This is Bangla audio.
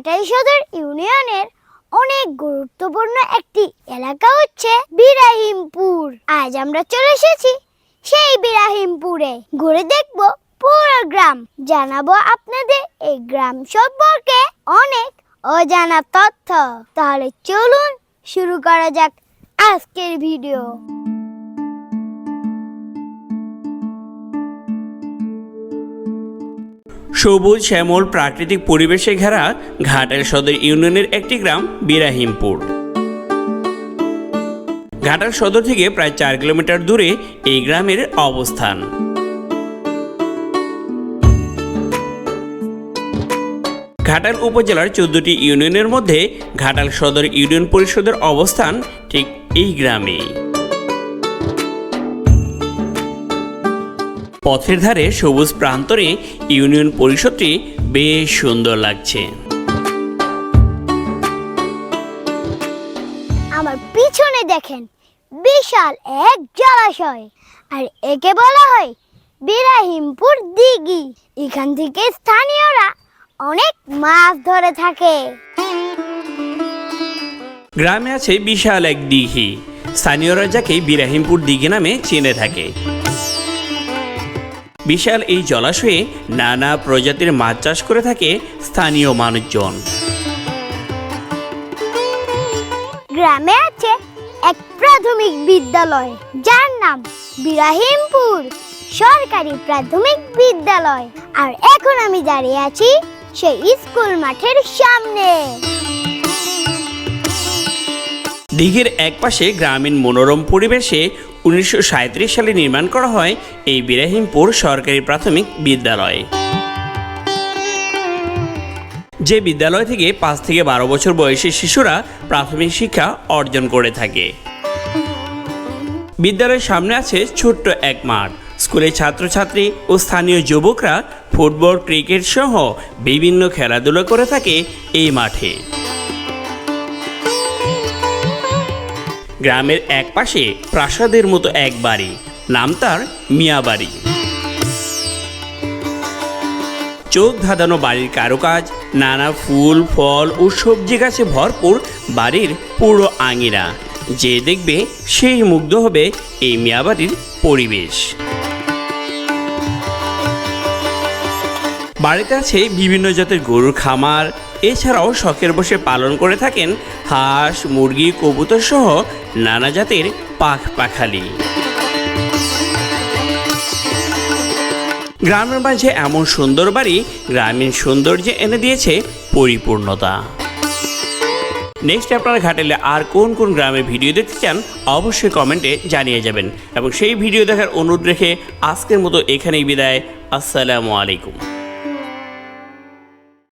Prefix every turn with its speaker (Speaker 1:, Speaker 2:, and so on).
Speaker 1: ঘাটাই সদর ইউনিয়নের অনেক গুরুত্বপূর্ণ একটি এলাকা হচ্ছে বিরাহিমপুর। আজ আমরা চলে এসেছি সেই বিরাহিমপুরে। ঘুরে দেখব পুরো গ্রাম, জানাব আপনাদের এই গ্রাম সম্পর্কে অনেক অজানা তথ্য। তাহলে চলুন শুরু করা যাক আজকের ভিডিও।
Speaker 2: সবুজ শ্যামল প্রাকৃতিক পরিবেশে ঘেরা ঘাটাল সদর ইউনিয়নের একটি গ্রাম, বিরাহিমপুর। ঘাটাল সদর থেকে প্রায় চার কিলোমিটার দূরে এই গ্রামের অবস্থান। ঘাটাল উপজেলার চোদ্দটি ইউনিয়নের মধ্যে ঘাটাল সদর ইউনিয়ন পরিষদের অবস্থান ঠিক এই গ্রামেই। পথের ধারে সবুজ প্রান্তরে ইউনিয়ন পরিষদটি বেশ সুন্দর লাগছে।
Speaker 1: আমার পিছনে দেখেন বিশাল এক জলাশয়। আর একে বলা হয় বিরাহিমপুর দিঘি। এখান থেকে স্থানীয়রা অনেক মাছ ধরে থাকে।
Speaker 2: গ্রামে আছে বিশাল এক দিঘি। স্থানীয়রা যাকে বিরাহিমপুর দিঘি নামে চিনে থাকে। বিশাল এই জলাশয়ে নানা প্রজাতির মাছ চাষ করে থাকে স্থানীয় মানুষজন।
Speaker 1: গ্রামে আছে এক প্রাথমিক বিদ্যালয় যার নাম বিরাহিমপুর। সরকারি প্রাথমিক বিদ্যালয়। আর এখন আমি দাঁড়িয়ে আছি সেই স্কুল মাঠের সামনে।
Speaker 2: দিঘির একপাশে গ্রামীণ মনোরম পরিবেশে উনিশশো সাঁইত্রিশ সালে নির্মাণ করা হয় এই বিরাহিমপুর সরকারি প্রাথমিক বিদ্যালয়। যে বিদ্যালয় থেকে পাঁচ থেকে বারো বছর বয়সী শিশুরা প্রাথমিক শিক্ষা অর্জন করে থাকে। বিদ্যালয়ের সামনে আছে ছোট্ট এক মাঠ। স্কুলের ছাত্রছাত্রী ও স্থানীয় যুবকরা ফুটবল, ক্রিকেট সহ বিভিন্ন খেলাধুলা করে থাকে এই মাঠে। গ্রামের এক পাশে প্রাসাদের মতো এক বাড়ি। নাম তার মিয়া বাড়ি। চোখ ধাঁধানো বাড়ির কারুকাজ, নানা ফুল, ফল ও সবজি গাছে ভরপুর বাড়ির পুরো আঙিরা যে দেখবে সেই মুগ্ধ হবে এই মিয়াবাড়ির পরিবেশ। বাড়িতে আছে বিভিন্ন জাতের গরুর খামার। এছাড়াও শখের বসে পালন করে থাকেন হাঁস, মুরগি, কবুতর সহ নানা জাতের পাখ পাখালি। গ্রামের মাঝে এমন সুন্দর বাড়ি, গ্রামীণ সৌন্দর্যে এনে দিয়েছে পরিপূর্ণতা। নেক্সট আপনারা ঘাটালে আর কোন কোন গ্রামে ভিডিও দেখতে চান, অবশ্যই কমেন্টে জানিয়ে যাবেন। এবং সেই ভিডিও দেখার অনুরোধ রেখে আজকের মতো এখানেই বিদায়। আসসালামু আলাইকুম।